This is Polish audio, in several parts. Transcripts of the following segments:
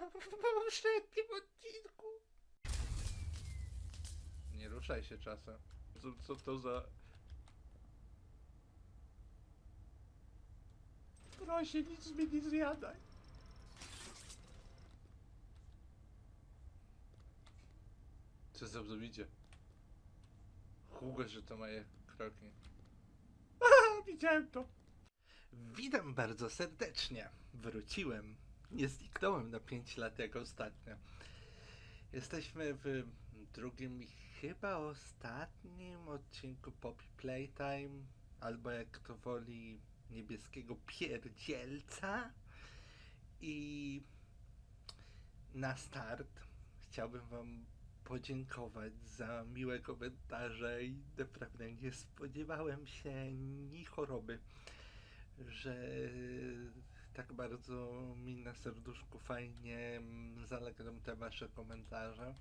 w ostatnim odcinku. Nie ruszaj się czasem. Co, co to za... Proszę, nic mi nie zjadaj. Co za bzobicie? Hugo, że to moje kroki. Aha, widziałem to. Witam bardzo serdecznie. Wróciłem. Nie zniknąłem na 5 lat jak ostatnio. Jesteśmy w drugim i chyba ostatnim odcinku Poppy Playtime, albo jak kto woli niebieskiego pierdzielca. I na start chciałbym wam podziękować za miłe komentarze i naprawdę nie spodziewałem się ni choroby, że tak bardzo mi na serduszku fajnie mm, zalegną te wasze komentarze.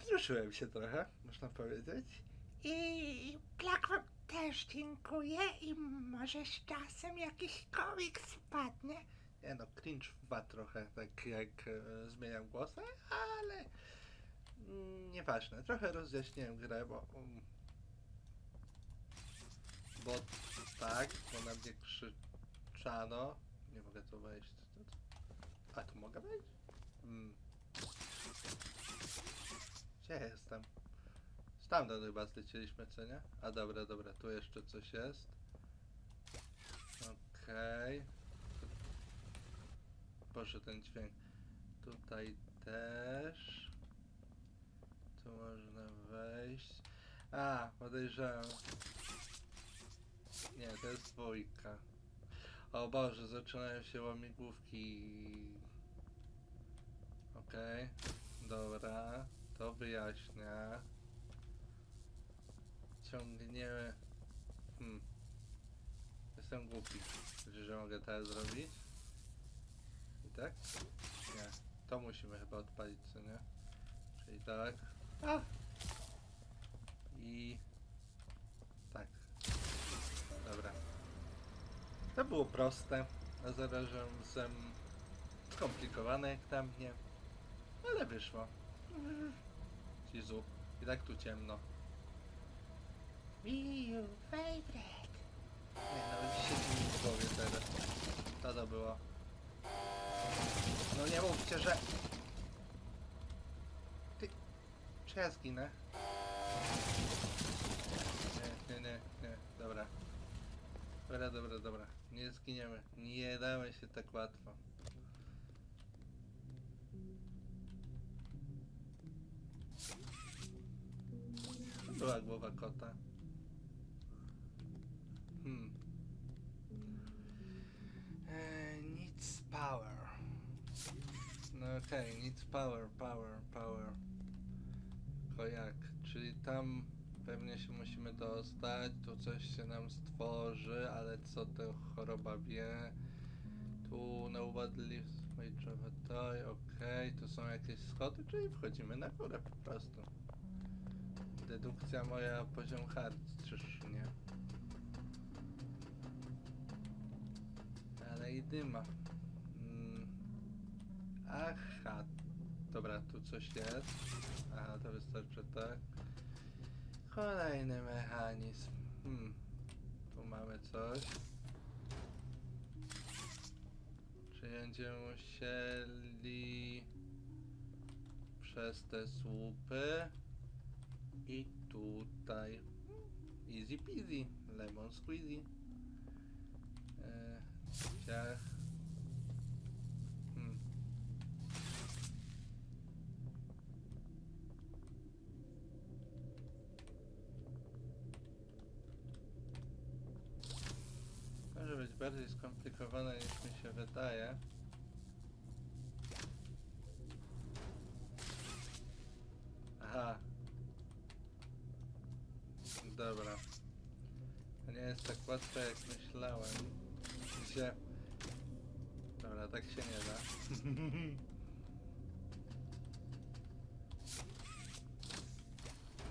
Wzruszyłem się trochę, można powiedzieć. I Black wam też dziękuję i może z czasem jakiś komik spadnie. Nie no, cringe wba trochę, tak jak e, zmieniam ale nieważne. Trochę rozjaśniłem grę, bo um, bo tak, bo na mnie krzyczano. Nie mogę tu wejść. A tu mogę wejść? Mm. Gdzie jestem? Stamtąd chyba zlecieliśmy, co nie? A dobra, dobra, tu jeszcze coś jest. Okej. Boże, ten dźwięk. Tutaj też. Tu można wejść. A, podejrzewam. Nie, to jest dwójka. O Boże, zaczynają się łamigłówki. Okej, dobra, to wyjaśnia. Ciągniemy. Hmm. Jestem głupi. Myślisz, że mogę teraz zrobić? I tak? Nie. To musimy chyba odpalić, co nie? Czyli tak. A! I... Tak. Dobra. To było proste, a zarazem skomplikowane jak tam mnie. Ale wyszło. Jezu, i tak tu ciemno. Wii U favorite. Nie, nawet siedzi mi w głowie teraz. Co to było? No nie mówcie, że... Ty... Czy ja zginę? Nie, nie, nie, nie, dobra. Dobra, dobra, dobra. Nie zginiemy. Nie damy się tak łatwo. Była głowa kota. Hmm. Eee, needs power. No okej, needs power, power, power. Tylko jak? Czyli tam pewnie się musimy dostać, tu coś się nam stworzy, ale co to choroba wie? Tu nobody lives my toy, okej, tu są jakieś schody, czyli wchodzimy na górę po prostu. Dedukcja moja poziom hard, czyż nie? Ale i dyma. Mm. Aha, dobra, tu coś jest. Aha, to wystarczy tak. Kolejny mechanizm. Hmm. Tu mamy coś. Czy będziemy musieli przez te słupy i tutaj easy peasy, lemon squeezy. E. Hmm. Być bardziej skomplikowane niż mi się wydaje. Aha. Dobra. To nie jest tak łatwe jak myślałem. Gdzie? Dobra, tak się nie da.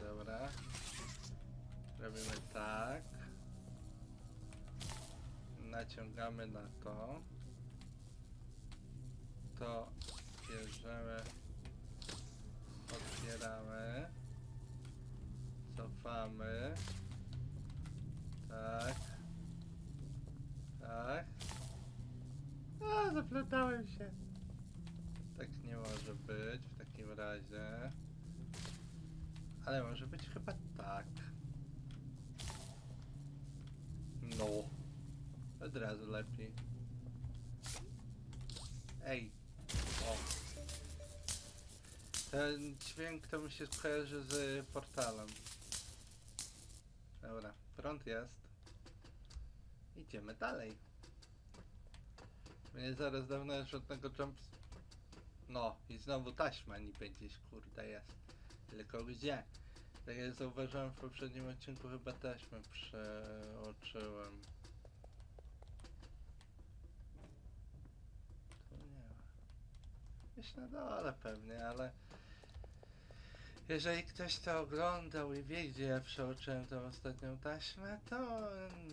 Dobra. Robimy tak naciągamy na to. To bierzemy, otwieramy, cofamy. Tak. Tak. A, zaplatałem się. Tak nie może być w takim razie. Ale może być chyba tak. Od razu lepiej. Ej. O. Ten dźwięk to mi się skojarzy z portalem. Dobra, prąd jest. Idziemy dalej. Mnie zaraz dawno żadnego jump... No, i znowu taśma niby gdzieś, kurde, jest. Tylko gdzie? Tak jak zauważyłem w poprzednim odcinku, chyba taśmę przeoczyłem. Tu nie ma. Gdzieś na dole pewnie, ale... Jeżeli ktoś to oglądał i wie, gdzie ja przeoczyłem tą ostatnią taśmę, to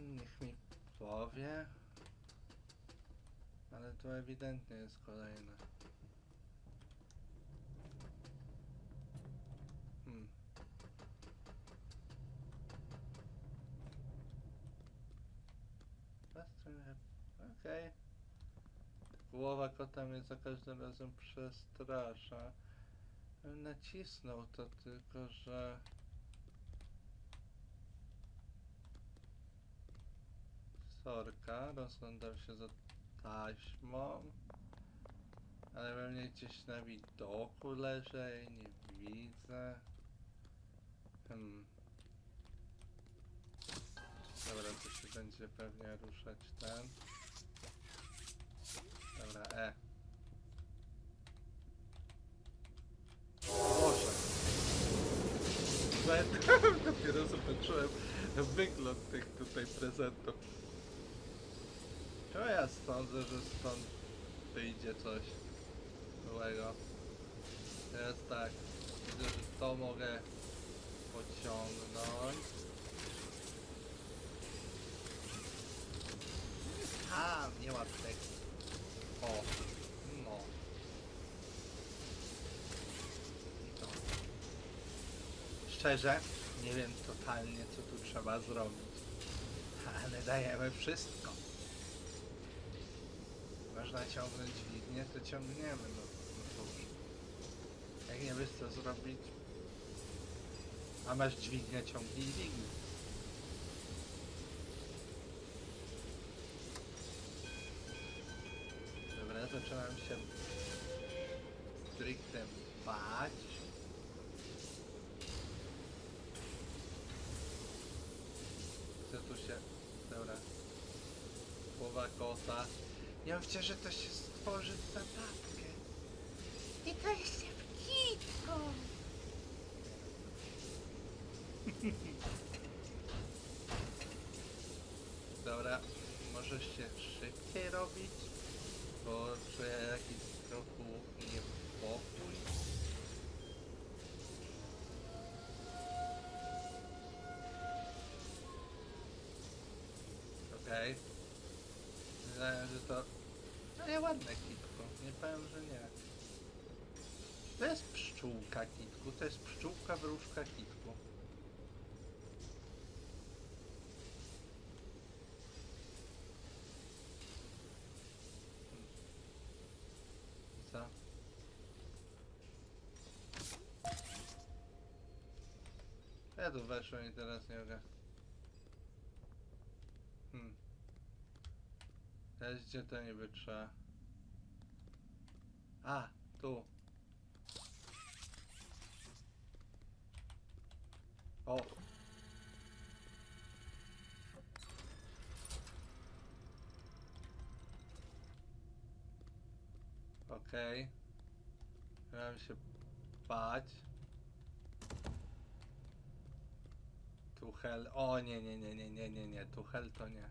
niech mi powie. Ale tu ewidentnie jest kolejne. Hmm. Okej. Głowa kota mnie za każdym razem przestrasza. Nacisnął to tylko, że... Sorka, rozglądam się za taśmą. Ale pewnie gdzieś na widoku leży i nie widzę. Hmm. Dobra, to się będzie pewnie ruszać ten. Dobra, E. Boże. Nawet dopiero zobaczyłem wygląd tych tutaj prezentów. Czemu ja sądzę, że stąd wyjdzie coś złego? Teraz tak, widzę, że to mogę pociągnąć. A, nie ma tekstu. O, no. To. Szczerze, nie wiem totalnie, co tu trzeba zrobić. Ale dajemy wszystko. Można ciągnąć dźwignię, to ciągniemy, no, no cóż. Jak nie wiesz co zrobić, a masz dźwignię, ciągnij dźwignię. Zaczynam się stricte bać. Co tu się... Dobra. Głowa kota. Ja myślę, że to się stworzy zabawkę. I to jeszcze w kitku. Dobra, możesz się szybciej robić, bo czuję jakiś trochę niepokój. Okej. Wydaje że to... No nie ładne kitko, nie powiem, że nie. To jest pszczółka kitku, to jest pszczółka wróżka kitku. Co? Ja tu weszłem i teraz nie mogę. Hmm. Teraz gdzie to niby trzeba? A, tu. O. Okej. Miałem się bać. Tuchel. O nie, nie, nie, nie, nie, nie, nie. Tuchel to nie.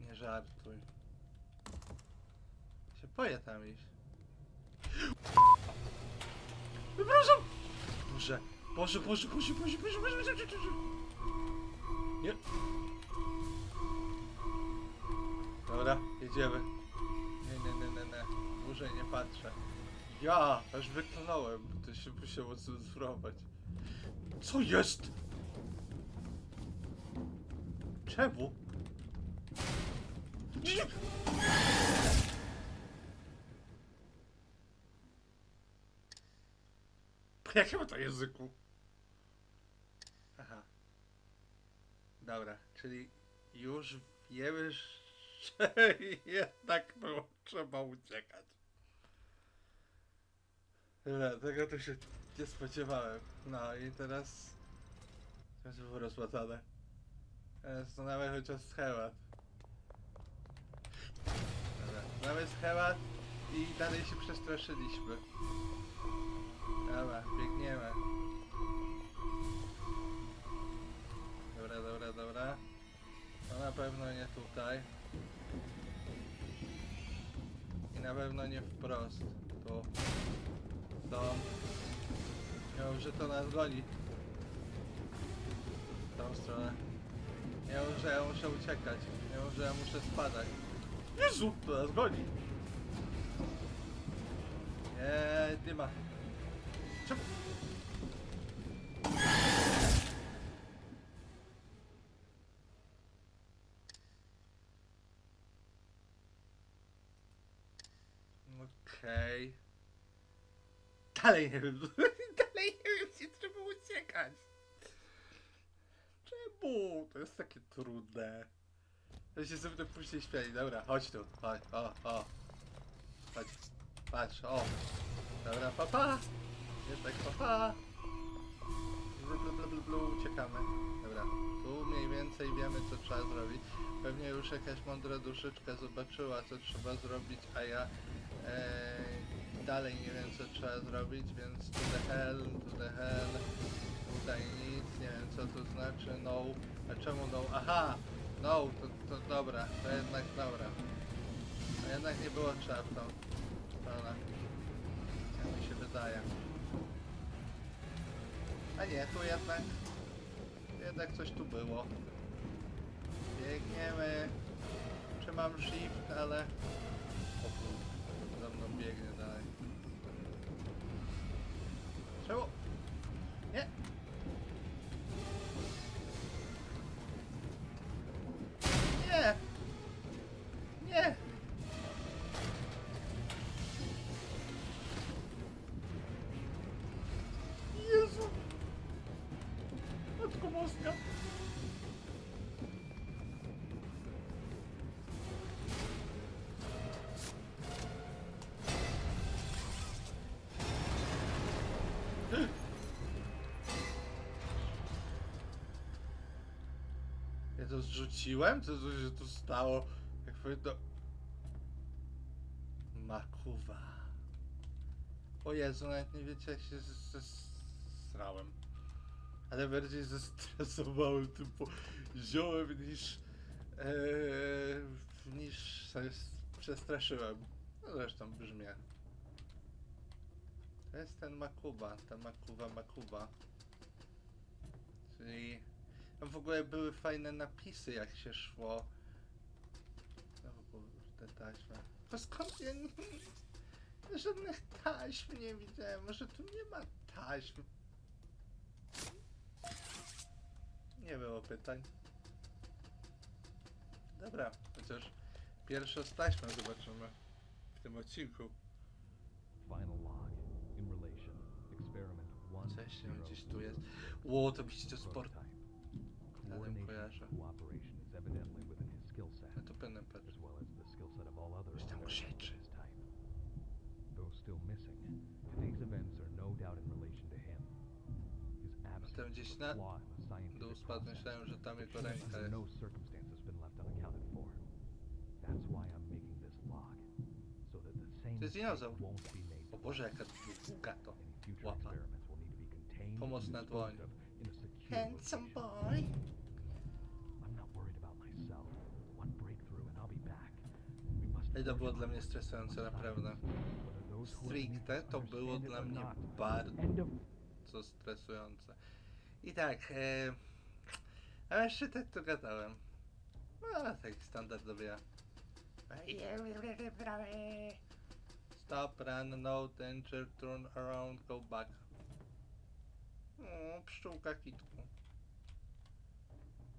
Nie żartuj. Się boję tam iść. Przepraszam! Boże, Boże, Boże, Boże, Boże, Boże, Boże, Boże, Boże, Boże. Nie. Dobra, jedziemy. Nie, nie, nie, nie, nie. Dłużej nie patrzę. Ja, aż wyklnąłem, bo to się musiało cenzurować. Co jest? Czemu? Po jakim to języku? Aha. Dobra, czyli już wiemy, że jednak było trzeba uciekać. Dobra, tego to się nie spodziewałem. No i teraz... Teraz było rozłatane. Teraz to nawet chociaż schemat. Dobra, mamy schemat i dalej się przestraszyliśmy. Dobra, biegniemy. Dobra, dobra, dobra. No na pewno nie tutaj. I na pewno nie wprost. Tu. To. Miał, że to nas goni. W tą stronę. Mów, że ja muszę uciekać. Mów, że ja muszę spadać. Jezu, to nas goni. Nie, nie ma. Okej. Dalej nie wiem. Dalej nie wiem, gdzie trzeba uciekać. Czemu? To jest takie trudne. Ja się sobie to później śmiali. Dobra, chodź tu. Chodź, o, o. Chodź. Patrz, o. Dobra, papa. Jednak papa. Blu, blu, blu, blu, blu, uciekamy. Dobra, tu mniej więcej wiemy, co trzeba zrobić. Pewnie już jakaś mądra duszyczka zobaczyła, co trzeba zrobić, a ja e, dalej nie wiem, co trzeba zrobić, więc to the hell, to the hell. Tutaj nic, nie wiem, co to znaczy, no. A czemu no? Aha! No, to, to dobra, to jednak dobra. To jednak nie było trzeba w. Jak mi się wydaje. A nie, tu jednak... Jednak coś tu było. Biegniemy. Trzymam shift, ale... Za mną biegnie dalej. Zrzuciłem? Co tu się tu stało? Jak powiem to... Makuwa. O Jezu, nawet nie wiecie jak się zesrałem. Ale bardziej zestresowałem tym ziołem niż... Ee, niż się przestraszyłem. No zresztą brzmię. To jest ten Makuba, ta Makuwa Makuba. Czyli... Tam w ogóle były fajne napisy jak się szło. No kurde, taśma. To skąd ja nie... Żadnych taśm nie widziałem. Może tu nie ma taśm. Nie było pytań. Dobra, chociaż pierwsze z taśmą zobaczymy w tym odcinku. Final log. In relation. Experiment zero gdzieś tu jest. Ło, to widzicie sport. kojarzę. Ja to pewnie patrzę. Już tam krzyczy. Though still missing, today's events are no doubt in relation to him. His absence gdzieś na been left unaccounted for. That's why I'm making this log, so that the same mistake won't be made. O Boże, jaka długa to łapa. Pomocna dłoń. Handsome boy. Ej, to było dla mnie stresujące, naprawdę. Stricte to było dla mnie bardzo stresujące. I tak, e, a jeszcze tak to gadałem. No, taki standardowy ja. Stop, run, no danger, turn around, go back. O, pszczółka kitku.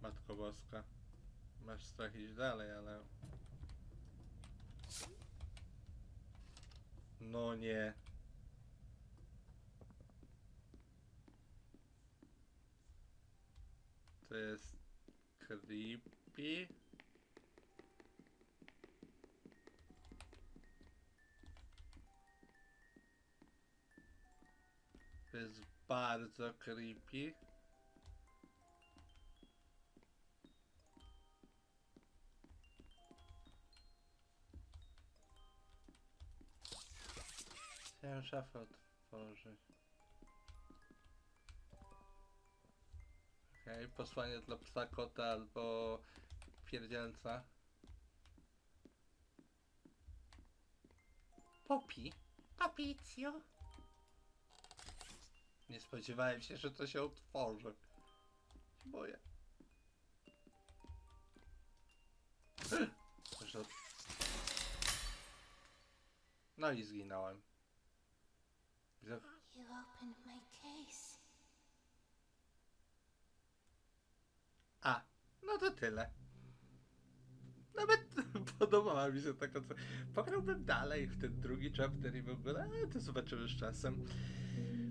Matko Boska. masz strach iść dalej, ale... No nie. To jest creepy. To jest bardzo creepy. Chciałem szafę otworzyć. Okej, posłanie dla psa, kota albo pierdzielca. Popi? Papicjo. Nie spodziewałem się, że to się otworzy. Się Boję. No i zginąłem. You opened my case. A, no to tyle. Nawet podobała mi się taka. co- Pograłbym dalej w ten drugi chapter i w ogóle, ale to zobaczymy z czasem.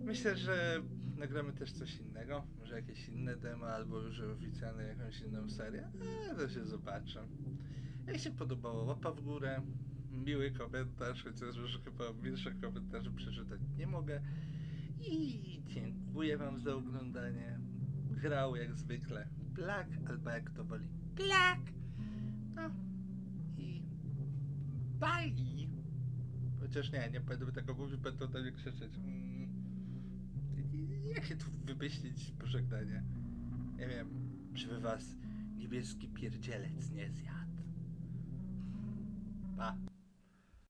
Myślę, że nagramy też coś innego, może jakieś inne demo, albo już oficjalnie jakąś inną serię, ale to się zobaczę. Jak się podobało, łapa w górę, miły komentarz, chociaż już chyba większych komentarzy przeczytać nie mogę. I dziękuję wam za oglądanie. Grał jak zwykle Black, albo jak to woli Black. No i bye. Chociaż nie, nie będę tego mówił, będę do mnie krzyczeć. Mm. Jak się tu wymyślić pożegnanie? Nie wiem, żeby was niebieski pierdzielec nie zjadł. Pa.